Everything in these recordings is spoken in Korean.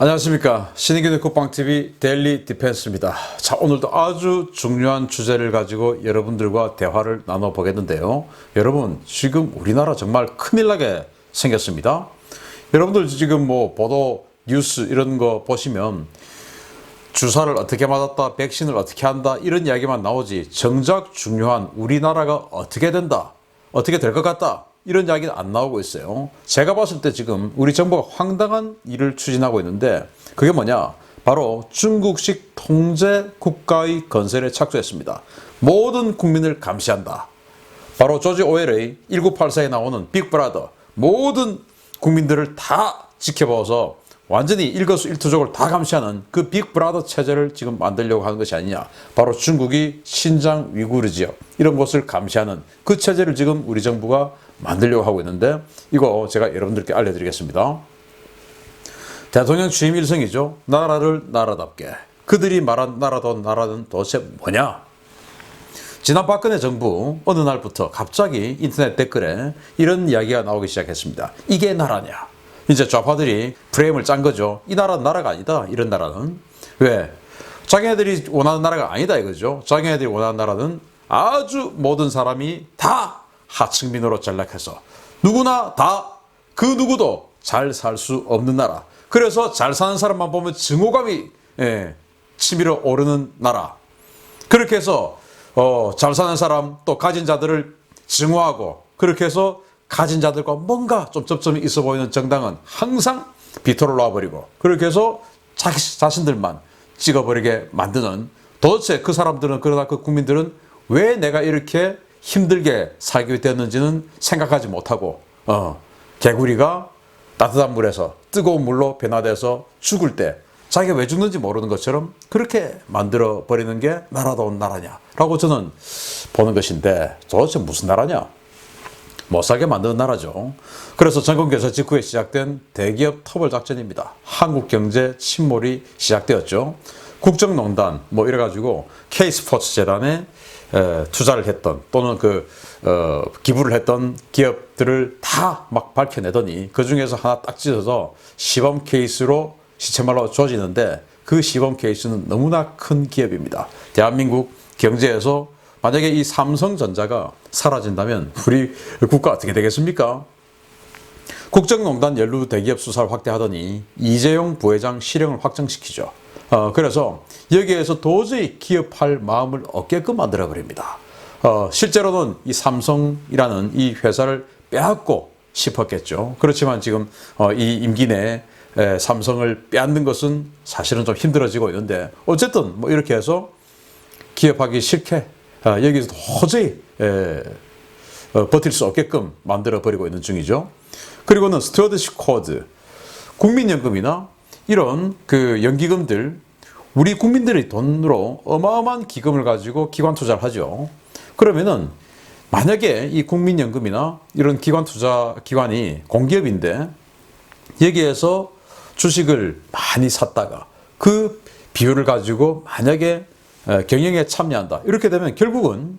안녕하십니까. 신인기대 국방TV 데일리 디펜스입니다. 자 오늘도 아주 중요한 주제를 가지고 여러분들과 대화를 나눠 보겠는데요. 여러분 지금 우리나라 정말 큰일 나게 생겼습니다. 여러분들 지금 뭐 보도 뉴스 이런 거 보시면 주사를 어떻게 맞았다 백신을 어떻게 한다 이런 이야기만 나오지 정작 중요한 우리나라가 어떻게 된다 어떻게 될 것 같다 이런 이야기는 안 나오고 있어요. 제가 봤을 때 지금 우리 정부가 황당한 일을 추진하고 있는데 그게 뭐냐? 바로 중국식 통제 국가의 건설에 착수했습니다. 모든 국민을 감시한다. 바로 조지 오웰의 1984에 나오는 빅브라더 모든 국민들을 다 지켜봐서 완전히 일거수일투족을 다 감시하는 그 빅브라더 체제를 지금 만들려고 하는 것이 아니냐. 바로 중국이 신장 위구르 지역 이런 곳을 감시하는 그 체제를 지금 우리 정부가 만들려고 하고 있는데 이거 제가 여러분들께 알려드리겠습니다. 대통령 취임 일성이죠. 나라를 나라답게. 그들이 말한 나라도 나라는 도대체 뭐냐? 지난 박근혜 정부 어느 날부터 갑자기 인터넷 댓글에 이런 이야기가 나오기 시작했습니다. 이게 나라냐? 이제 좌파들이 프레임을 짠 거죠. 이 나라는 나라가 아니다. 이런 나라는. 왜? 자기네들이 원하는 나라가 아니다 이거죠. 자기네들이 원하는 나라는 아주 모든 사람이 다 하층민으로 전락해서 누구나 다 그 누구도 잘 살 수 없는 나라. 그래서 잘 사는 사람만 보면 증오감이 예, 치밀어 오르는 나라. 그렇게 해서 어, 잘 사는 사람 또 가진 자들을 증오하고 그렇게 해서 가진 자들과 뭔가 좀 접점이 있어 보이는 정당은 항상 비토를 놔버리고 그렇게 해서 자기 자신들만 찍어버리게 만드는 도대체 그 사람들은 그러나 그 국민들은 왜 내가 이렇게 힘들게 살게 되었는지는 생각하지 못하고 어, 개구리가 따뜻한 물에서 뜨거운 물로 변화돼서 죽을 때 자기가 왜 죽는지 모르는 것처럼 그렇게 만들어 버리는 게 나라다운 나라냐라고 저는 보는 것인데 도대체 무슨 나라냐? 못 살게 만드는 나라죠. 그래서 전국교사 직후에 시작된 대기업 터벌 작전입니다. 한국 경제 침몰이 시작되었죠. 국정농단 뭐 이래가지고 K스포츠 재단에 에, 투자를 했던 또는 그 어, 기부를 했던 기업들을 다 막 밝혀내더니 그 중에서 하나 딱 찢어서 시범 케이스로 시체말로 조지는데 그 시범 케이스는 너무나 큰 기업입니다. 대한민국 경제에서 만약에 이 삼성전자가 사라진다면 우리 국가 어떻게 되겠습니까? 국정농단 연루 대기업 수사를 확대하더니 이재용 부회장 실형을 확정시키죠. 어, 그래서 여기에서 도저히 기업할 마음을 없게끔 만들어 버립니다. 어, 실제로는 이 삼성이라는 이 회사를 빼앗고 싶었겠죠. 그렇지만 지금 어, 이 임기 내에 에, 삼성을 빼앗는 것은 사실은 좀 힘들어지고 있는데 어쨌든 뭐 이렇게 해서 기업하기 싫게 어, 여기서 도저히 에, 어, 버틸 수 없게끔 만들어 버리고 있는 중이죠. 그리고는 스튜어드십 코드, 국민연금이나 이런 그 연기금들 우리 국민들의 돈으로 어마어마한 기금을 가지고 기관 투자를 하죠. 그러면은 만약에 이 국민연금이나 이런 기관 투자 기관이 공기업인데 여기에서 주식을 많이 샀다가 그 비율을 가지고 만약에 에, 경영에 참여한다. 이렇게 되면 결국은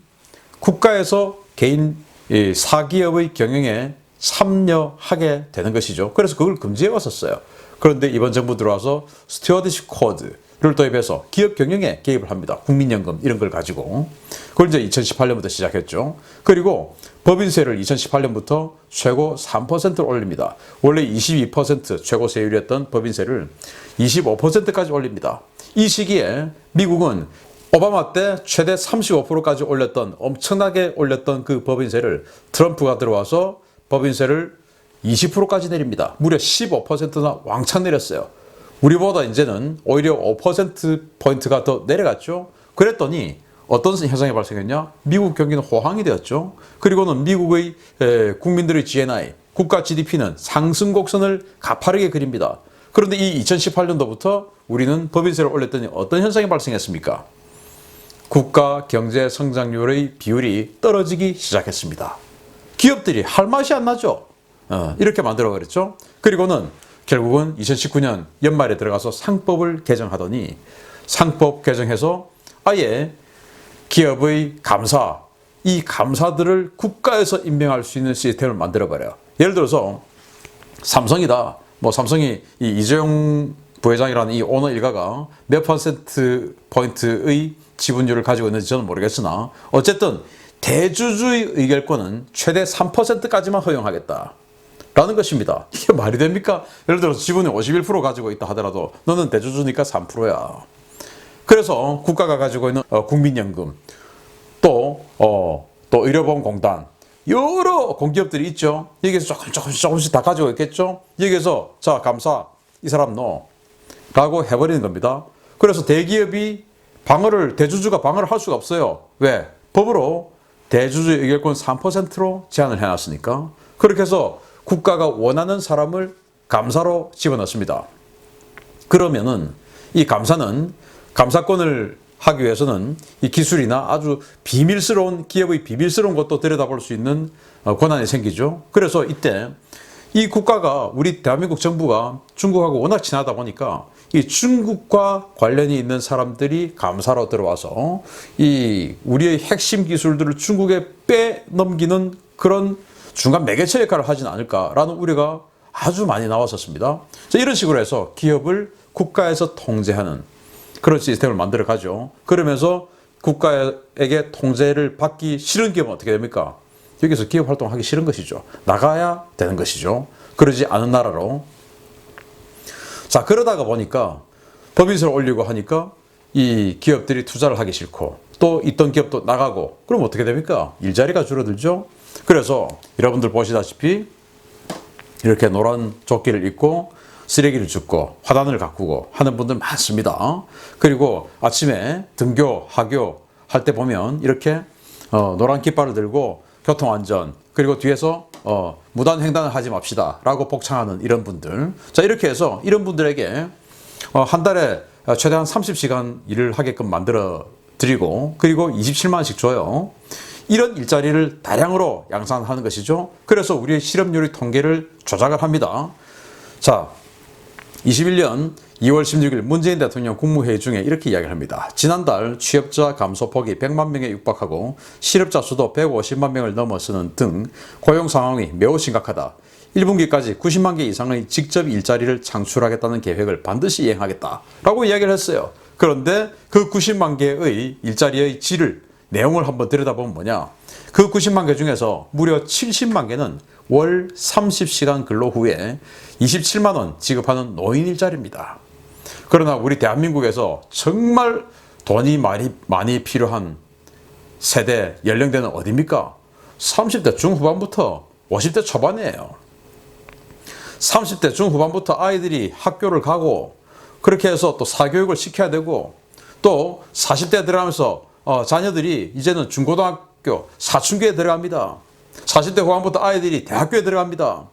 국가에서 개인 이 사기업의 경영에 참여하게 되는 것이죠. 그래서 그걸 금지해 왔었어요. 그런데 이번 정부 들어와서 스튜어드십 코드를 도입해서 기업 경영에 개입을 합니다. 국민연금 이런 걸 가지고. 그걸 이제 2018년부터 시작했죠. 그리고 법인세를 2018년부터 최고 3%를 올립니다. 원래 22% 최고 세율이었던 법인세를 25%까지 올립니다. 이 시기에 미국은 오바마 때 최대 35%까지 올렸던 엄청나게 올렸던 그 법인세를 트럼프가 들어와서 법인세를 20%까지 내립니다. 무려 15%나 왕창 내렸어요. 우리보다 이제는 오히려 5%포인트가 더 내려갔죠. 그랬더니 어떤 현상이 발생했냐? 미국 경기는 호황이 되었죠. 그리고는 미국의 에, 국민들의 GNI, 국가 GDP는 상승 곡선을 가파르게 그립니다. 그런데 이 2018년도부터 우리는 법인세를 올렸더니 어떤 현상이 발생했습니까? 국가 경제 성장률의 비율이 떨어지기 시작했습니다. 기업들이 할 맛이 안 나죠. 어, 이렇게 만들어 버렸죠. 그리고는 결국은 2019년 연말에 들어가서 상법을 개정하더니 상법 개정해서 아예 기업의 감사, 이 감사들을 국가에서 임명할 수 있는 시스템을 만들어 버려요. 예를 들어서 삼성이다. 뭐 삼성이 이 이재용 부회장이라는 이 오너 일가가 몇 퍼센트 포인트의 지분율을 가지고 있는지 저는 모르겠으나 어쨌든 대주주의 의결권은 최대 3%까지만 허용하겠다. 라는 것입니다. 이게 말이 됩니까? 예를 들어서 지분이 51% 가지고 있다 하더라도 너는 대주주니까 3%야. 그래서 국가가 가지고 있는 어, 국민연금 또, 어, 또 의료보험공단 여러 공기업들이 있죠. 여기서 조금 조금씩 조금씩 다 가지고 있겠죠. 여기서 자 감사 이 사람 너 라고 해버리는 겁니다. 그래서 대기업이 방어를 대주주가 방어를 할 수가 없어요. 왜? 법으로 대주주 의결권 3%로 제한을 해놨으니까 그렇게 해서 국가가 원하는 사람을 감사로 집어넣습니다. 그러면은 이 감사는 감사권을 하기 위해서는 이 기술이나 아주 비밀스러운 기업의 비밀스러운 것도 들여다볼 수 있는 어, 권한이 생기죠. 그래서 이때 이 국가가 우리 대한민국 정부가 중국하고 워낙 친하다 보니까 이 중국과 관련이 있는 사람들이 감사로 들어와서 이 우리의 핵심 기술들을 중국에 빼넘기는 그런 중간 매개체 역할을 하진 않을까라는 우려가 아주 많이 나왔었습니다. 자, 이런 식으로 해서 기업을 국가에서 통제하는 그런 시스템을 만들어 가죠. 그러면서 국가에게 통제를 받기 싫은 기업은 어떻게 됩니까? 여기서 기업 활동하기 싫은 것이죠. 나가야 되는 것이죠. 그러지 않은 나라로. 자, 그러다가 보니까 법인세를 올리고 하니까 이 기업들이 투자를 하기 싫고 또 있던 기업도 나가고 그럼 어떻게 됩니까? 일자리가 줄어들죠. 그래서 여러분들 보시다시피 이렇게 노란 조끼를 입고 쓰레기를 줍고 화단을 가꾸고 하는 분들 많습니다. 그리고 아침에 등교, 하교 할 때 보면 이렇게 어, 노란 깃발을 들고 교통안전 그리고 뒤에서 어, 무단 횡단을 하지 맙시다 라고 복창하는 이런 분들. 자 이렇게 해서 이런 분들에게 어, 한 달에 최대한 30시간 일을 하게끔 만들어 드리고 그리고 27만 원씩 줘요. 이런 일자리를 다량으로 양산하는 것이죠. 그래서 우리의 실업률의 통계를 조작을 합니다. 자, 21년 2월 16일 문재인 대통령 국무회의 중에 이렇게 이야기를 합니다. 지난달 취업자 감소폭이 100만 명에 육박하고 실업자 수도 150만 명을 넘어서는 등 고용 상황이 매우 심각하다. 1분기까지 90만 개 이상의 직접 일자리를 창출하겠다는 계획을 반드시 이행하겠다. 라고 이야기를 했어요. 그런데 그 90만 개의 일자리의 질을 내용을 한번 들여다보면 뭐냐. 그 90만 개 중에서 무려 70만 개는 월 30시간 근로 후에 27만 원 지급하는 노인 일자리입니다. 그러나 우리 대한민국에서 정말 돈이 많이 많이 필요한 세대 연령대는 어디입니까? 30대 중후반부터 50대 초반이에요. 30대 중후반부터 아이들이 학교를 가고 그렇게 해서 또 사교육을 시켜야 되고 또 40대 들어가면서 어, 자녀들이 이제는 중고등학교 사춘기에 들어갑니다. 40대 후반부터 아이들이 대학교에 들어갑니다.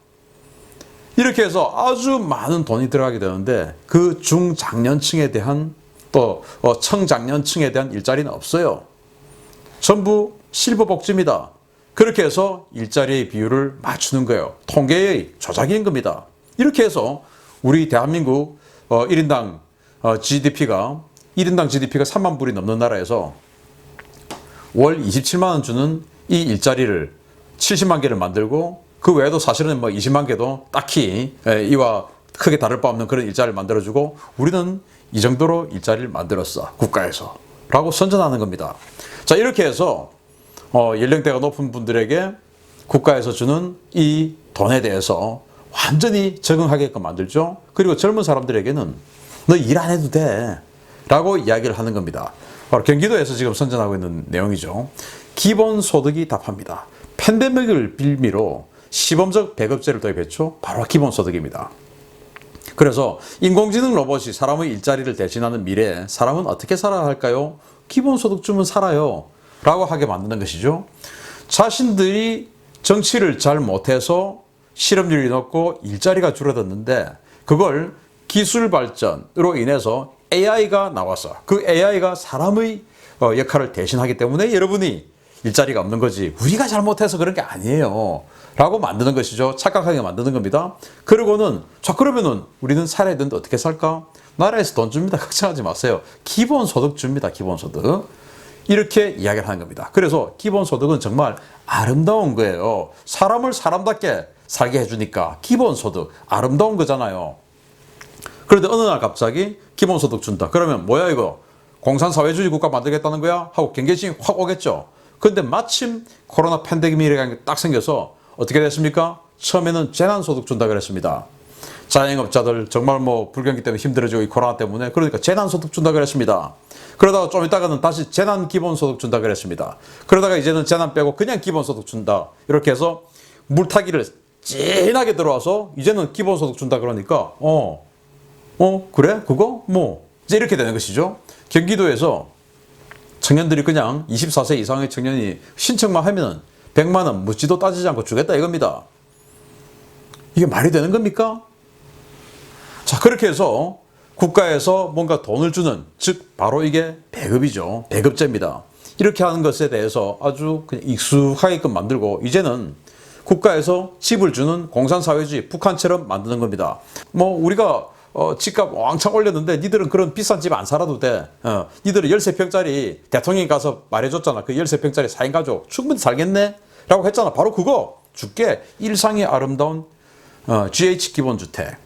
이렇게 해서 아주 많은 돈이 들어가게 되는데 그 중장년층에 대한 또 어, 청장년층에 대한 일자리는 없어요. 전부 실버복지입니다. 그렇게 해서 일자리의 비율을 맞추는 거예요. 통계의 조작인 겁니다. 이렇게 해서 우리 대한민국 1인당 GDP가 1인당 GDP가 3만 불이 넘는 나라에서 월 27만 원 주는 이 일자리를 70만 개를 만들고 그 외에도 사실은 뭐 20만 개도 딱히 이와 크게 다를 바 없는 그런 일자리를 만들어주고 우리는 이 정도로 일자리를 만들었어 국가에서 라고 선전하는 겁니다. 자 이렇게 해서 어, 연령대가 높은 분들에게 국가에서 주는 이 돈에 대해서 완전히 적응하게끔 만들죠. 그리고 젊은 사람들에게는 너 일 안 해도 돼 라고 이야기를 하는 겁니다. 바로 경기도에서 지금 선전하고 있는 내용이죠. 기본소득이 답합니다. 팬데믹을 빌미로 시범적 배급제를 도입했죠. 바로 기본소득입니다. 그래서 인공지능 로봇이 사람의 일자리를 대신하는 미래에 사람은 어떻게 살아야 할까요? 기본소득 주면 살아요. 라고 하게 만드는 것이죠. 자신들이 정치를 잘 못해서 실업률이 높고 일자리가 줄어들었는데 그걸 기술 발전으로 인해서 AI가 나와서 그 AI가 사람의 어, 역할을 대신하기 때문에 여러분이 일자리가 없는 거지 우리가 잘못해서 그런 게 아니에요 라고 만드는 것이죠. 착각하게 만드는 겁니다. 그리고는 자 그러면은 우리는 살아야 되는데 어떻게 살까? 나라에서 돈 줍니다. 걱정하지 마세요. 기본소득 줍니다. 기본소득. 이렇게 이야기를 하는 겁니다. 그래서 기본소득은 정말 아름다운 거예요. 사람을 사람답게 살게 해주니까 기본소득 아름다운 거잖아요. 그런데 어느 날 갑자기 기본소득 준다. 그러면 뭐야 이거? 공산사회주의 국가 만들겠다는 거야? 하고 경계심이 확 오겠죠. 근데 마침 코로나 팬데믹이라는 게딱 생겨서 어떻게 됐습니까? 처음에는 재난소득 준다 그랬습니다. 자영업자들 정말 뭐 불경기 때문에 힘들어지고 이 코로나 때문에 그러니까 재난소득 준다 그랬습니다. 그러다가 좀 있다가는 다시 재난 기본소득 준다 그랬습니다. 그러다가 이제는 재난 빼고 그냥 기본소득 준다. 이렇게 해서 물타기를 진하게 들어와서 이제는 기본소득 준다 그러니까 어, 어 그래 그거 뭐 이제 이렇게 되는 것이죠. 경기도에서 청년들이 그냥 24세 이상의 청년이 신청만 하면은 100만 원 묻지도 따지지 않고 주겠다 이겁니다. 이게 말이 되는 겁니까? 자, 그렇게 해서 국가에서 뭔가 돈을 주는, 즉, 바로 이게 배급이죠. 배급제입니다. 이렇게 하는 것에 대해서 아주 그냥 익숙하게끔 만들고, 이제는 국가에서 집을 주는 공산사회주의, 북한처럼 만드는 겁니다. 뭐, 우리가 어, 집값 왕창 올렸는데 니들은 그런 비싼 집 안 살아도 돼. 어, 니들은 13평짜리 대통령이 가서 말해줬잖아. 그 13평짜리 4인 가족 충분히 살겠네? 라고 했잖아. 바로 그거 줄게. 일상이 아름다운 어, GH 기본주택.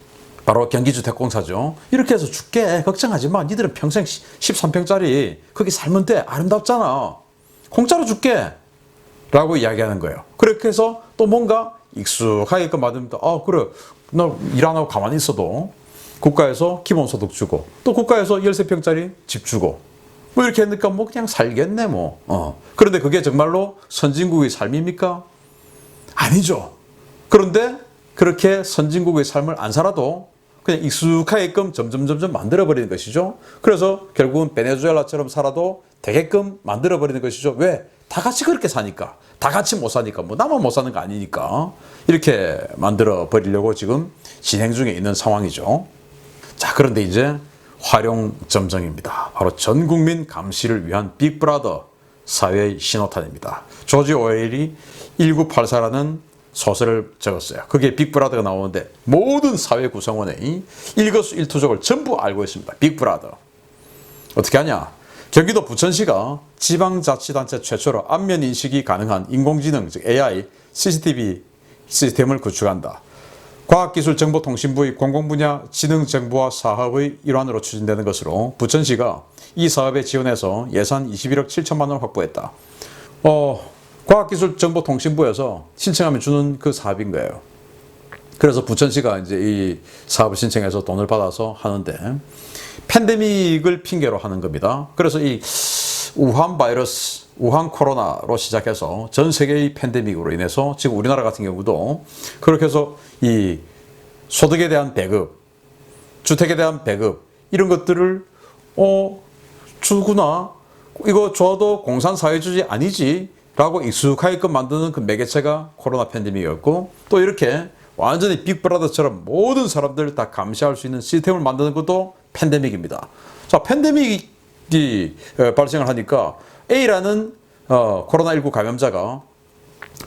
바로 경기주택공사죠. 이렇게 해서 줄게. 걱정하지 마. 니들은 평생 13평짜리 거기 살면 돼. 아름답잖아. 공짜로 줄게. 라고 이야기하는 거예요. 그렇게 해서 또 뭔가 익숙하게끔 받으면 아, 그래. 나 일 안 하고 가만히 있어도 국가에서 기본소득 주고 또 국가에서 13평짜리 집 주고 뭐 이렇게 하니까 뭐 그냥 살겠네 뭐. 어. 그런데 그게 정말로 선진국의 삶입니까? 아니죠. 그런데 그렇게 선진국의 삶을 안 살아도 그냥 익숙하게끔 점점 점점 만들어 버리는 것이죠. 그래서 결국은 베네수엘라처럼 살아도 되게끔 만들어 버리는 것이죠. 왜? 다 같이 그렇게 사니까. 다 같이 못 사니까. 뭐 나만 못 사는 거 아니니까. 이렇게 만들어 버리려고 지금 진행 중에 있는 상황이죠. 자, 그런데 이제 활용 점정입니다. 바로 전 국민 감시를 위한 빅브라더 사회의 신호탄입니다. 조지 오웰이 1984라는 소설을 적었어요. 그게 빅브라더가 나오는데 모든 사회 구성원의 일거수일투족을 전부 알고 있습니다. 빅브라더. 어떻게 하냐? 경기도 부천시가 지방자치단체 최초로 안면 인식이 가능한 인공지능, 즉 AI, CCTV 시스템을 구축한다. 과학기술정보통신부의 공공분야 지능정보화 사업의 일환으로 추진되는 것으로 부천시가 이 사업에 지원해서 예산 21억 7천만 원을 확보했다. 어, 과학기술정보통신부에서 신청하면 주는 그 사업인 거예요. 그래서 부천시가 이제 이 사업을 신청해서 돈을 받아서 하는데 팬데믹을 핑계로 하는 겁니다. 그래서 이 우한 바이러스, 우한 코로나로 시작해서 전 세계의 팬데믹으로 인해서 지금 우리나라 같은 경우도 그렇게 해서 이 소득에 대한 배급, 주택에 대한 배급 이런 것들을 어 주구나 이거 줘도 공산사회주의 아니지 라고 익숙하게끔 만드는 그 매개체가 코로나 팬데믹이었고 또 이렇게 완전히 빅브라더처럼 모든 사람들 다 감시할 수 있는 시스템을 만드는 것도 팬데믹입니다. 자, 팬데믹이 어, 발생을 하니까 A라는 어, 코로나19 감염자가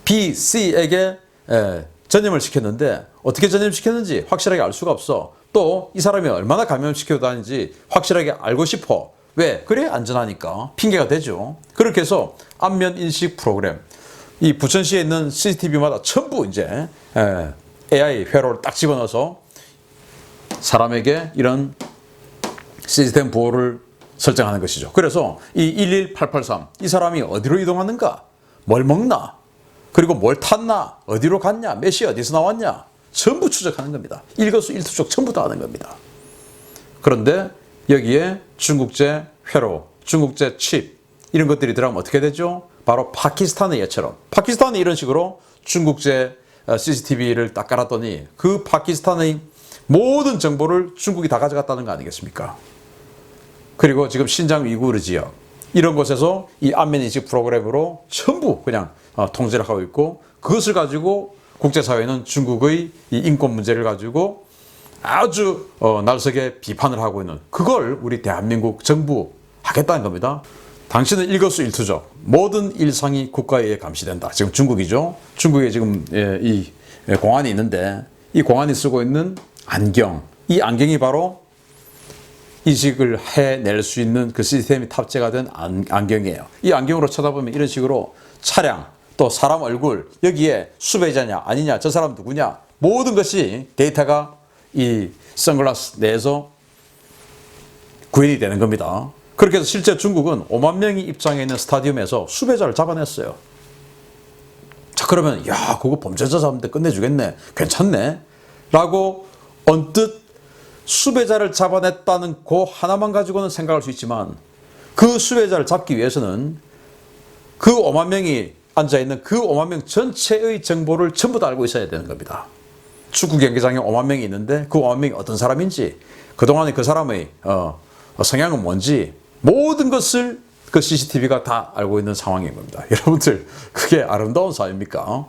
B, C에게 에, 전염을 시켰는데 어떻게 전염시켰는지 확실하게 알 수가 없어. 또 이 사람이 얼마나 감염시켜 다니는지 확실하게 알고 싶어. 왜? 그래 안전하니까 핑계가 되죠. 그렇게 해서 안면 인식 프로그램 이 부천시에 있는 CCTV마다 전부 이제 에, AI 회로를 딱 집어넣어서 사람에게 이런 시스템 보호를 설정하는 것이죠. 그래서 이 11883, 이 사람이 어디로 이동하는가? 뭘 먹나? 그리고 뭘 탔나? 어디로 갔냐? 몇시 어디서 나왔냐? 전부 추적하는 겁니다. 일거수 일투족 전부 다 하는 겁니다. 그런데 여기에 중국제 회로, 중국제 칩 이런 것들이 들어가면 어떻게 되죠? 바로 파키스탄의 예처럼 파키스탄이 이런 식으로 중국제 CCTV를 딱 깔았더니 그 파키스탄의 모든 정보를 중국이 다 가져갔다는 거 아니겠습니까? 그리고 지금 신장 위구르 지역 이런 곳에서 이 안면 인식 프로그램으로 전부 그냥 어, 통제를 하고 있고 그것을 가지고 국제사회는 중국의 이 인권 문제를 가지고 아주 어, 날석에 비판을 하고 있는 그걸 우리 대한민국 정부 하겠다는 겁니다. 당신은 일거수 일투족 모든 일상이 국가에 의해 감시된다. 지금 중국이죠. 중국에 지금 예, 이 예, 공안이 있는데 이 공안이 쓰고 있는 안경 이 안경이 바로 인식을 해낼 수 있는 그 시스템이 탑재가 된 안, 안경이에요. 이 안경으로 쳐다보면 이런 식으로 차량 또 사람 얼굴 여기에 수배자냐 아니냐 저 사람 누구냐 모든 것이 데이터가 이 선글라스 내에서 구현이 되는 겁니다. 그렇게 해서 실제 중국은 5만 명이 입장해 있는 스타디움에서 수배자를 잡아냈어요. 자, 그러면, 야, 그거 범죄자 잡는데 끝내주겠네. 괜찮네. 라고 언뜻 수배자를 잡아냈다는 그 하나만 가지고는 생각할 수 있지만 그 수배자를 잡기 위해서는 그 5만 명이 앉아있는 그 5만 명 전체의 정보를 전부 다 알고 있어야 되는 겁니다. 축구 경기장에 5만 명이 있는데 그 5만 명이 어떤 사람인지 그동안에 그 사람의 어, 성향은 뭔지 모든 것을 그 CCTV가 다 알고 있는 상황인 겁니다. 여러분들 그게 아름다운 사회입니까?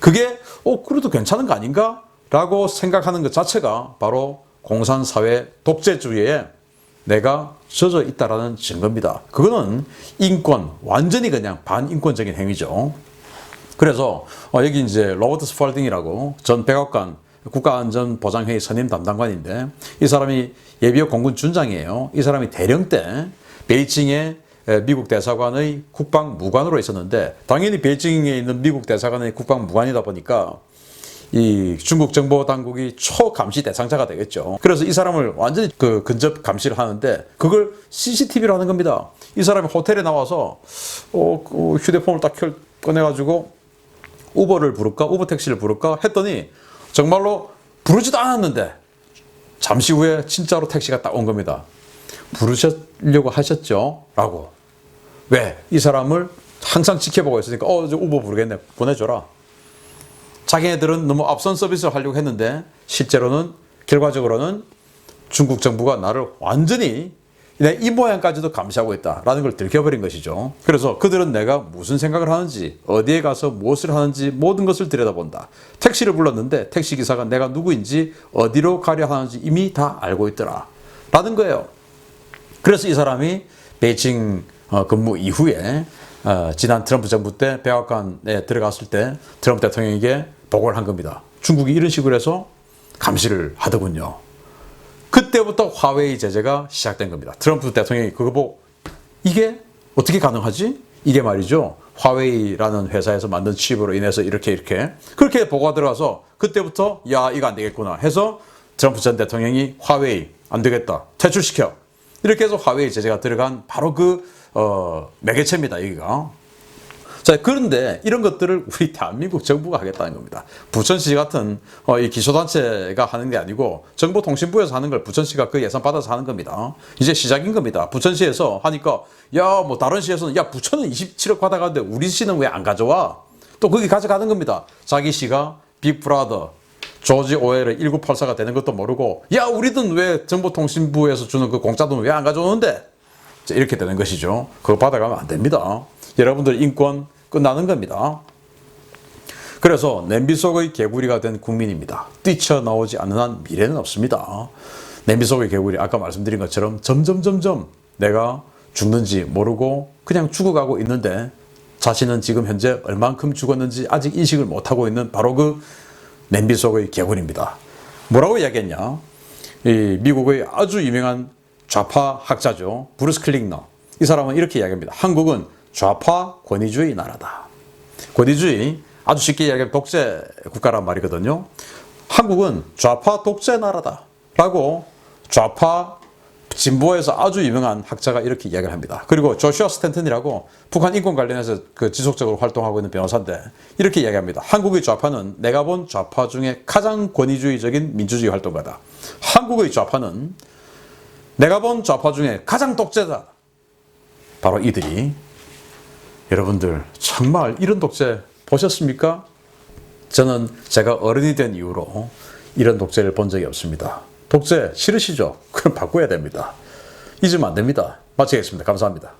그게 어 그래도 괜찮은 거 아닌가? 라고 생각하는 것 자체가 바로 공산사회 독재주의에 내가 젖어 있다라는 증거입니다. 그거는 인권, 완전히 그냥 반인권적인 행위죠. 그래서 어, 여기 이제 로버트 스팔딩이라고 전 백악관 국가안전보장회의 선임 담당관인데 이 사람이 예비역 공군 준장이에요. 이 사람이 대령 때 베이징에 에, 미국 대사관의 국방무관으로 있었는데 당연히 베이징에 있는 미국 대사관의 국방무관이다 보니까 이 중국 정보 당국이 초감시 대상자가 되겠죠. 그래서 이 사람을 완전히 그 근접 감시를 하는데 그걸 CCTV로 하는 겁니다. 이 사람이 호텔에 나와서 어, 그 휴대폰을 딱 켤- 꺼내가지고 우버를 부를까 우버 택시를 부를까 했더니 정말로 부르지도 않았는데 잠시 후에 진짜로 택시가 딱 온 겁니다. 부르시려고 하셨죠? 라고. 왜? 이 사람을 항상 지켜보고 있으니까 어, 우버 부르겠네. 보내줘라. 자기네들은 너무 앞선 서비스를 하려고 했는데 실제로는 결과적으로는 중국 정부가 나를 완전히 내 이 모양까지도 감시하고 있다라는 걸 들켜버린 것이죠. 그래서 그들은 내가 무슨 생각을 하는지, 어디에 가서 무엇을 하는지 모든 것을 들여다본다. 택시를 불렀는데 택시 기사가 내가 누구인지, 어디로 가려 하는지 이미 다 알고 있더라. 라는 거예요. 그래서 이 사람이 베이징 어, 근무 이후에 어, 지난 트럼프 정부 때 백악관에 들어갔을 때 트럼프 대통령에게 보고를 한 겁니다. 중국이 이런 식으로 해서 감시를 하더군요. 그때부터 화웨이 제재가 시작된 겁니다. 트럼프 대통령이 그거 보고 이게 어떻게 가능하지? 이게 말이죠. 화웨이라는 회사에서 만든 칩으로 인해서 이렇게 이렇게 그렇게 보고가 들어가서 그때부터 야 이거 안 되겠구나 해서 트럼프 전 대통령이 화웨이 안 되겠다 퇴출시켜 이렇게 해서 화웨이 제재가 들어간 바로 그 어, 매개체입니다 여기가 자, 그런데 이런 것들을 우리 대한민국 정부가 하겠다는 겁니다. 부천시 같은 어, 이 기초단체가 하는 게 아니고 정보통신부에서 하는 걸 부천시가 그 예산 받아서 하는 겁니다. 이제 시작인 겁니다. 부천시에서 하니까 야, 뭐 다른 시에서는 야, 부천은 27억 받아가는데 우리 시는 왜 안 가져와? 또 거기 가져가는 겁니다. 자기 시가 빅브라더 조지 오웰의 1984가 되는 것도 모르고 야, 우리든 왜 정보통신부에서 주는 그 공짜 돈 왜 안 가져오는데? 자, 이렇게 되는 것이죠. 그거 받아가면 안 됩니다. 여러분들 인권 끝나는 겁니다. 그래서 냄비 속의 개구리가 된 국민입니다. 뛰쳐나오지 않는 한 미래는 없습니다. 냄비 속의 개구리 아까 말씀드린 것처럼 점점 점점 내가 죽는지 모르고 그냥 죽어가고 있는데 자신은 지금 현재 얼만큼 죽었는지 아직 인식을 못하고 있는 바로 그 냄비 속의 개구리입니다. 뭐라고 이야기했냐? 이 미국의 아주 유명한 좌파 학자죠. 브루스 클링너. 이 사람은 이렇게 이야기합니다. 한국은 좌파 권위주의 나라다. 권위주의 아주 쉽게 이야기하면 독재 국가란 말이거든요. 한국은 좌파 독재 나라다. 라고 좌파 진보에서 아주 유명한 학자가 이렇게 이야기를 합니다. 그리고 조슈아 스탠턴이라고 북한 인권 관련해서 그 지속적으로 활동하고 있는 변호사인데 이렇게 이야기합니다. 한국의 좌파는 내가 본 좌파 중에 가장 권위주의적인 민주주의 활동가다. 한국의 좌파는 내가 본 좌파 중에 가장 독재다. 바로 이들이 여러분들 정말 이런 독재 보셨습니까? 저는 제가 어른이 된 이후로 이런 독재를 본 적이 없습니다. 독재 싫으시죠? 그럼 바꿔야 됩니다. 잊으면 안 됩니다. 마치겠습니다. 감사합니다.